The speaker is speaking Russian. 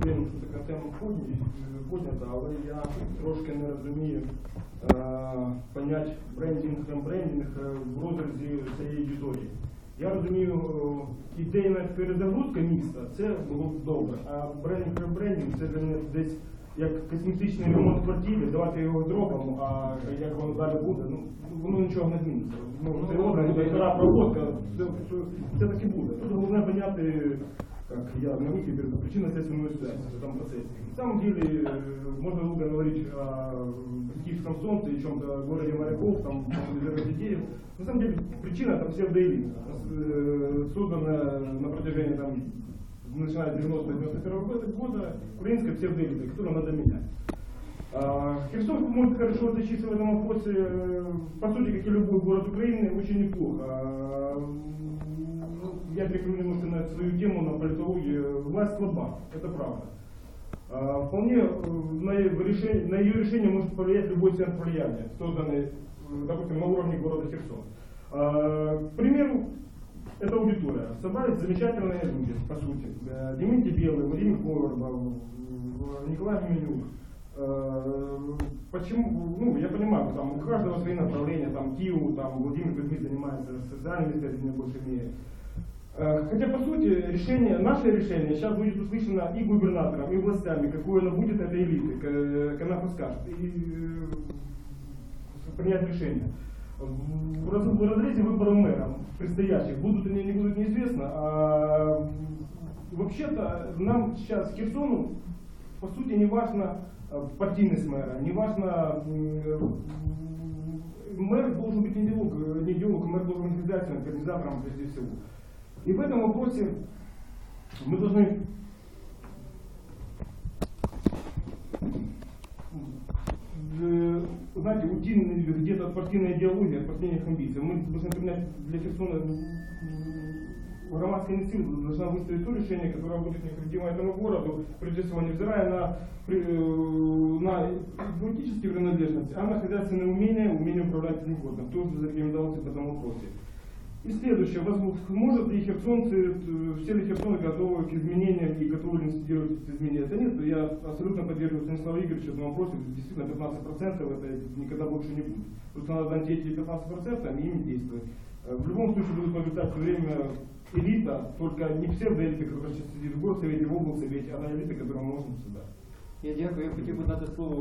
приємно, що така тема поднята, але я трошки не розумію е, понять брендінг, рембрендінг е, в розрізі цієї аудиторії. Я розумію, е, ідейна перезагрузка міста, це було б добре, а брендінг, рембрендінг це для мене десь як косметичний ремонт квартири, давати його зробимо, а як воно далі буде, ну воно нічого не зміниться. Ну, це буде стара проводка, це, це, це так і буде. Тут головне поняти, как я на руки беру, причинно-следственную связь в этом процессе. На самом деле, э, можно долго говорить о Киевском солнце и чем-то городе моряков, там, детей. На самом деле, причина там псевдоэлита, созданная на протяжении там, начиная с 90-91 года, украинская псевдоэлита, которую надо менять. А, Херсон может хорошо отличиться в этом вопросе, э, по сути, как и любой город Украины, очень неплохо. Я немножко на свою тему, на политологию. Власть слаба, это правда. А, Вполне на ее решение, на ее решение может повлиять любой центр влияния, созданный, допустим, на уровне города Херсон. А, К примеру, это аудитория. Собрались замечательные люди, по сути. Э, Дмитрий Белый, Владимир Коробов, Николай Гуменюк. Э, Почему, ну, я понимаю, там у каждого свои направления, там КИУ, там Владимир Кузьмич занимается социальными исследованиями в большей мере. Э, Хотя, по сути, решение, наше решение сейчас будет услышано и губернатором, и властями, какое оно будет этой элиты, к- как она подскажет, и э, принять решение. В раз- в разрезе выборов мэра предстоящих, будут они или не будут, неизвестно. А, вообще-то нам сейчас Херсону, по сути, не важно э, партийность мэра, не важно э, мэр должен быть не идеолог, э, мэр должен быть организатором прежде всего. И в этом вопросе мы должны э, знаете, уйти где-то от партийной идеологии, от партийных амбиций. Мы должны принять для Херсона громадская инициатива должна выстроить то решение, которое будет необходимо этому городу, прежде всего невзирая на, э, на политические принадлежности, а на хозяйственные умения, умение управлять этим городом. Тоже зарекомендовался в этом вопросе. И следующее, может ли херсонцы, э, все ли херсоны готовы к изменениям и готовы ли институтировать эти изменения? Это нет, я абсолютно поддерживаю Станислава Игоревича в этом вопросе, действительно 15% это никогда больше не будет. Просто надо найти эти 15% и ими действовать. Э, В любом случае будут побеждать все время элита, только не псевдоэлита, которая сейчас сидит в горсовете, в облсовете, а на элита, которая можно сюда. Я дякую. Я хотів би дати слово